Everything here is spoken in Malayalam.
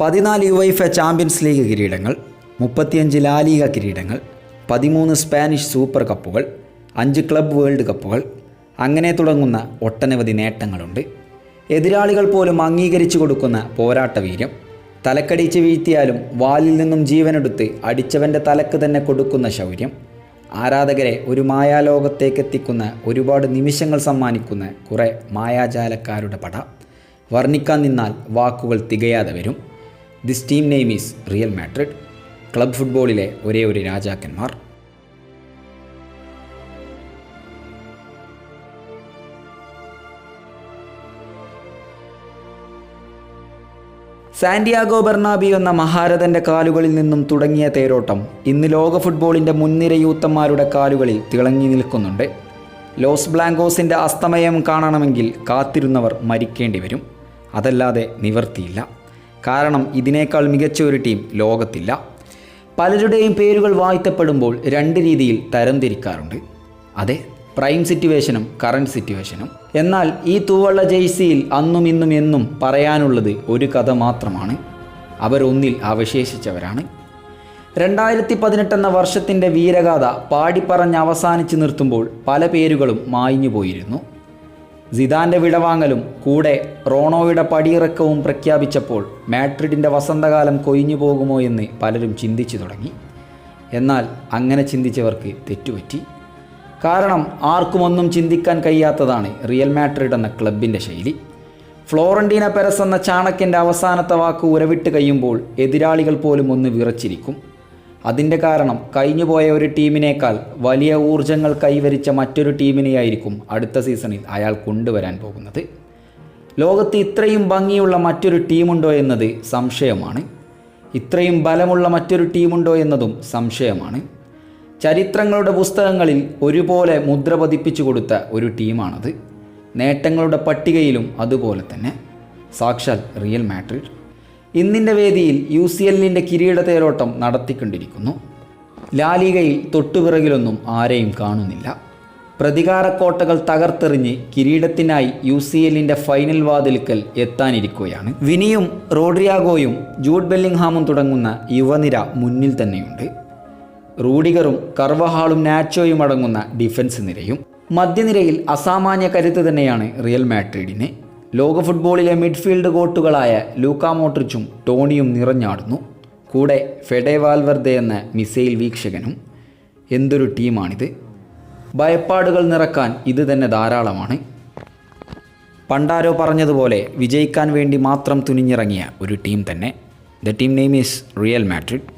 പതിനാല് U F A champions league കിരീടങ്ങൾ മുപ്പത്തിയഞ്ച് ലാലിക കിരീടങ്ങൾ പതിമൂന്ന് സ്പാനിഷ് സൂപ്പർ കപ്പുകൾ അഞ്ച് ക്ലബ് വേൾഡ് കപ്പുകൾ. അങ്ങനെ തുടങ്ങുന്ന ഒട്ടനവധി നേട്ടങ്ങളുണ്ട്. എതിരാളികൾ പോലും അംഗീകരിച്ചു കൊടുക്കുന്ന പോരാട്ട വീര്യം തലക്കടിച്ച് വീഴ്ത്തിയാലും വാലിൽ നിന്നും ജീവനെടുത്ത് അടിച്ചവന്റെ തലക്ക് തന്നെ കൊടുക്കുന്ന ശൗര്യം ആരാധകരെ ഒരു മായാലോകത്തേക്ക് എത്തിക്കുന്ന ഒരുപാട് നിമിഷങ്ങൾ സമ്മാനിക്കുന്ന കുറേ മായാജാലക്കാരുടെ പട. വർണിക്കാൻ നിന്നാൽ വാക്കുകൾ തികയാതെ വരും. This team name is Real Madrid club ഫുട്ബോളിലെ ഒരേ ഒരു രാജാക്കന്മാർ. സാന്റിയാഗോ ബെർണാബി എന്ന മഹാരഥന്റെ കാലുകളിൽ നിന്നും തുടങ്ങിയ തേരോട്ടം ഇന്ന് ലോക ഫുട്ബോളിന്റെ മുൻനിര യൂത്തന്മാരുടെ കാലുകളിൽ തിളങ്ങി നിൽക്കുന്നുണ്ട്. ലോസ് ബ്ലാങ്കോസിന്റെ അസ്തമയം കാണണമെങ്കിൽ കാത്തിരുന്നവർ മരിക്കേണ്ടി വരും. അതല്ലാതെ നിവർത്തിയില്ല. കാരണം ഇതിനേക്കാൾ മികച്ച ഒരു ടീം ലോകത്തില്ല. പലരുടെയും പേരുകൾ വാഴ്ത്തപ്പെടുമ്പോൾ രണ്ട് രീതിയിൽ തരംതിരിക്കാറുണ്ട് അതെ പ്രൈം സിറ്റുവേഷനും കറണ്ട് സിറ്റുവേഷനും. എന്നാൽ ഈ തൂവള്ള ജെയ്സിയിൽ അന്നും ഇന്നും എന്നും പറയാനുള്ളത് ഒരു കഥ മാത്രമാണ്. അവരൊന്നിൽ അവശേഷിച്ചവരാണ്. രണ്ടായിരത്തി പതിനെട്ട് എന്ന വർഷത്തിന്റെ വീരഗാഥ പാടിപ്പറഞ്ഞ് അവസാനിച്ചു നിർത്തുമ്പോൾ പല പേരുകളും മായിഞ്ഞു പോയിരുന്നു സിദാന്റെ വിടവാങ്ങലും കൂടെ റോണോയുടെ പടിയിറക്കവും പ്രഖ്യാപിച്ചപ്പോൾ മാഡ്രിഡിന്റെ വസന്തകാലം കൊഴിഞ്ഞു പോകുമോ എന്ന് പലരും ചിന്തിച്ചു തുടങ്ങി. എന്നാൽ അങ്ങനെ ചിന്തിച്ചവർക്ക് തെറ്റുപറ്റി. കാരണം ആർക്കുമൊന്നും ചിന്തിക്കാൻ കഴിയാത്തതാണ് റിയൽ മാഡ്രിഡ് എന്ന ക്ലബിന്റെ ശൈലി. ഫ്ലോറന്റീന പെരസ് എന്ന ചാണക്യന്റെ അവസാനത്തെ വാക്ക് ഉരവിട്ട് കഴിയുമ്പോൾ എതിരാളികൾ പോലും ഒന്ന് വിറച്ചിരിക്കും. അതിന്റെ കാരണം കഴിഞ്ഞുപോയ ഒരു ടീമിനേക്കാൾ വലിയ ഊർജങ്ങൾ കൈവരിച്ച മറ്റൊരു ടീമിനെയായിരിക്കും അടുത്ത സീസണിൽ അയാൾ കൊണ്ടുവരാൻ പോകുന്നത്. ലോകത്ത് ഇത്രയും ഭംഗിയുള്ള മറ്റൊരു ടീമുണ്ടോ എന്നത് സംശയമാണ്. ഇത്രയും ബലമുള്ള മറ്റൊരു ടീമുണ്ടോ എന്നതും സംശയമാണ്. ചരിത്രങ്ങളുടെ പുസ്തകങ്ങളിൽ ഒരുപോലെ മുദ്ര പതിപ്പിച്ചു കൊടുത്ത ഒരു ടീമാണത്. നേട്ടങ്ങളുടെ പട്ടികയിലും അതുപോലെ തന്നെ. സാക്ഷാൽ റിയൽ മാഡ്രിഡ്. ഇന്നിന്റെ വേദിയിൽ യു സി എല്ലിന്റെ കിരീട തേരോട്ടം നടത്തിക്കൊണ്ടിരിക്കുന്നു. ലാലികയിൽ തൊട്ടുപിറകിലൊന്നും ആരെയും കാണുന്നില്ല. പ്രതികാരക്കോട്ടകൾ തകർത്തെറിഞ്ഞ് കിരീടത്തിനായി യു സി എല്ലിന്റെ ഫൈനൽ വാതിൽക്കൽ എത്താനിരിക്കുകയാണ്. വിനിയും റോഡ്രിയാഗോയും ജൂഡ് ബെല്ലിംഗ്ഹാമും തുടങ്ങുന്ന യുവനിര മുന്നിൽ തന്നെയുണ്ട്. റൂഡിഗറും കർവഹാളും നാച്ചോയും അടങ്ങുന്ന ഡിഫൻസ് നിരയും. മധ്യനിരയിൽ അസാമാന്യ കരുത്ത് തന്നെയാണ് റിയൽ മാഡ്രിഡിന്. ലോക ഫുട്ബോളിലെ മിഡ്ഫീൽഡ് കോട്ടുകളായ ലൂക്കാ മോട്രിച്ചും ടോണിയും നിറഞ്ഞാടുന്നു. കൂടെ ഫെഡെ വാൽവർദെ എന്ന മിസൈൽ വീക്ഷകനും എന്തൊരു ടീമാണിത്. ഭയപ്പാടുകൾ നിറക്കാൻ ഇത് തന്നെ ധാരാളമാണ്. പണ്ടാരോ പറഞ്ഞതുപോലെ വിജയിക്കാൻ വേണ്ടി മാത്രം തുനിഞ്ഞിറങ്ങിയ ഒരു ടീം തന്നെ. The team name is Real Madrid